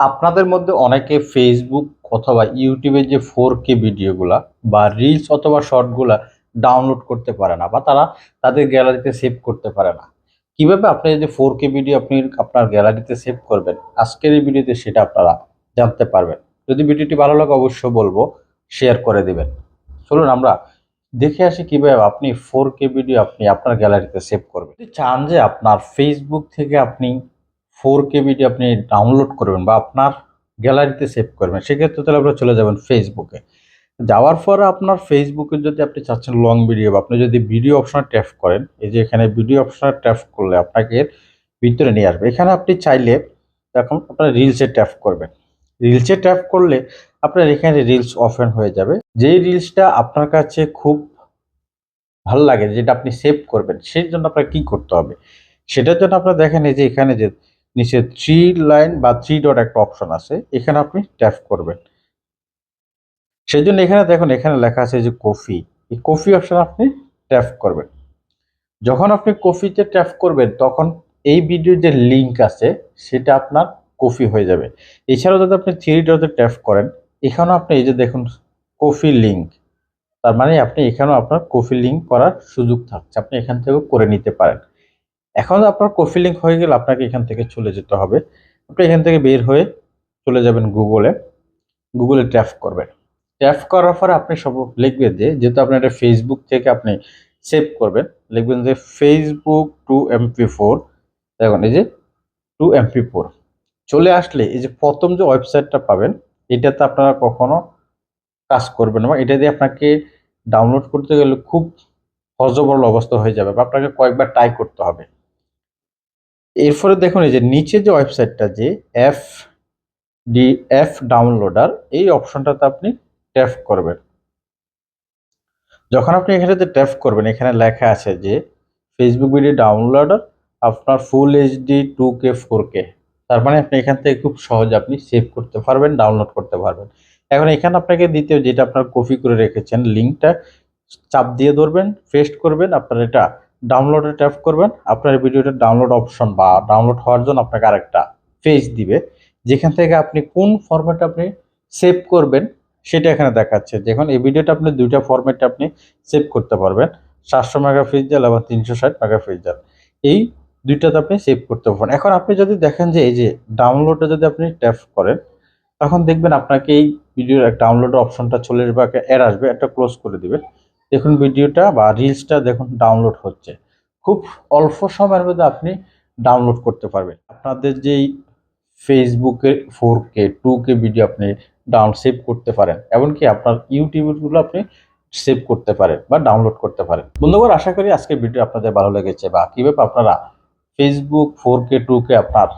আপনাদের মধ্যে অনেকে ফেসবুক অথবা ইউটিউবের যে ফোর কে ভিডিওগুলা বা রিলস অথবা শর্টগুলা ডাউনলোড করতে পারে না বা তারা তাদের গ্যালারিতে সেভ করতে পারে না। কীভাবে আপনি যে ফোর কে ভিডিও আপনি আপনার গ্যালারিতে সেভ করবেন? আজকের এই ভিডিওতে সেটা আপনারা জানতে পারবেন। যদি ভিডিওটি ভালো লাগে অবশ্যই বলব শেয়ার করে দিবেন। চলুন আমরা দেখে আসি কীভাবে আপনি ফোর কে ভিডিও আপনি আপনার গ্যালারিতে সেভ করবেন। যদি চান যে আপনার ফেসবুক থেকে আপনি ফোর কে ভিডিও আপনি ডাউনলোড করবেন বা আপনার গ্যালারিতে সেভ করবেন, সেক্ষেত্রে তাহলে আপনারা চলে যাবেন ফেসবুকে যাওয়ার পরে আপনার ফেসবুকে যদি আপনি চাচ্ছেন লং ভিডিও আপনি যদি ভিডিও অপশনে ট্যাপ করেন, এই যে এখানে ভিডিও অপশনে ট্যাপ করলে আপনাকে ভিতরে নিয়ে আসবে। এখানে আপনি চাইলে এখন আপনার রিলসে ট্যাপ করবেন। রিলসে ট্যাপ করলে আপনার এখানে রিলস ওপেন হয়ে যাবে। যেই রিলসটা আপনার কাছে খুব ভালো লাগে, যেটা আপনি সেভ করবেন, সেই জন্য আপনার কি করতে হবে? সেটার জন্য আপনারা দেখেন, এই যে এখানে যে নিচে থ্রি লাইন বা থ্রি ডট একটা অপশন আছে, এখানে আপনি ট্যাপ করবেন। সেই জন্য এখানে দেখুন, এখানে লেখা আছে যে কফি এই কফি অপশন আপনি ট্যাপ করবেন। যখন আপনি কফিতে ট্যাপ করবেন, তখন এই ভিডিওর যে লিঙ্ক আছে, সেটা আপনার কফি হয়ে যাবে। এছাড়াও যদি আপনি থ্রি ডটে ট্যাপ করেন, এখানেও আপনি এই যে দেখুন কফি লিঙ্ক তার মানে আপনি এখানেও আপনার কফি লিঙ্ক করার সুযোগ থাকছে, আপনি এখান থেকেও করে নিতে পারেন। এখন আপনার কফি লিঙ্ক হয়ে গেলে আপনাকে এখান থেকে চলে যেতে হবে। আপনি এখান থেকে বের হয়ে চলে যাবেন গুগলে গুগলে ট্যাপ করবেন। ট্যাপ করার পরে আপনি সব লিখবেন যে, যেহেতু আপনি এটা ফেসবুক থেকে আপনি সেভ করবেন, লিখবেন যে ফেসবুক টু এমপি ফোর দেখুন, এই যে টু এমপি ফোর চলে আসলে এই যে প্রথম যে ওয়েবসাইটটা পাবেন, এটাতে আপনারা কখনো কাজ করবেন না এটা দিয়ে আপনাকে ডাউনলোড করতে গেলে খুব হজবরল অবস্থা হয়ে যাবে বা আপনাকে কয়েকবার ট্রাই করতে হবে। এরপরে দেখুন এই যে নিচে যে ওয়েবসাইটটা যে এফ ডি এফ ডাউনলোডার এই অপশনটাতে আপনি ট্যাপ করবেন। যখন আপনি এখানেতে ট্যাপ করবেন, এখানে লেখা আছে যে ফেসবুক ভিডিও ডাউনলোডার আপনার full HD two K four K তার মানে আপনি এখান থেকে খুব সহজে আপনি সেভ করতে পারবেন ডাউনলোড করতে পারবেন। এখন এখানে আপনাকে দ্বিতীয় যেটা আপনার কপি করে রেখেছেন লিঙ্কটা চাপ দিয়ে ধরবেন পেস্ট করবেন, আপনার এটা ডাউনলোডে ট্যাপ করবেন, আপনার ভিডিওটা ডাউনলোড অপশন বা ডাউনলোড হওয়ার জন্য আপনাকে আরেকটা পেজ দিবে, যেখান থেকে আপনি কোন ফরম্যাটে আপনি সেভ করবেন সেটা এখানে দেখাচ্ছে। দেখুন, এই ভিডিওটা আপনি দুইটা ফরম্যাটে আপনি সেভ করতে পারবেন, সাতশো মেগা পিক্সেল এবং তিনশো ষাট মেগা পিক্সেল এই দুইটাতে আপনি সেভ করতে পারবেন। এখন আপনি যদি দেখেন যে এই যে ডাউনলোডে যদি আপনি ট্যাপ করেন, তখন দেখবেন আপনাকে এই ভিডিওর ডাউনলোড অপশনটা চলে আসবে এর আসবে, একটা ক্লোজ করে দিবেন দেখুন ভিডিওটা বা রিলসটা দেখুন ডাউনলোড হচ্ছে। খুব অল্প সময়ের মধ্যে আপনি ডাউনলোড করতে পারবেন। আপনাদের যেই ফেসবুকে four K two K video আপনি ডাউন সেভ করতে পারেন, এমনকি আপনার ইউটিউবগুলো আপনি সেভ করতে পারেন বা ডাউনলোড করতে পারেন। বন্ধুগণ, আশা করি আজকের ভিডিও আপনাদের ভালো লেগেছে বা কীভাবে আপনারা Facebook four K two K আপনার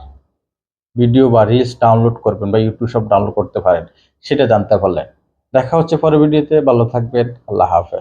ভিডিও বা রিলস ডাউনলোড করবেন বা ইউটিউব সব ডাউনলোড করতে পারেন, সেটা জানতে পারলেন দেখা হচ্ছে পরের ভিডিওতে ভালো থাকবেন, আল্লাহ হাফেজ।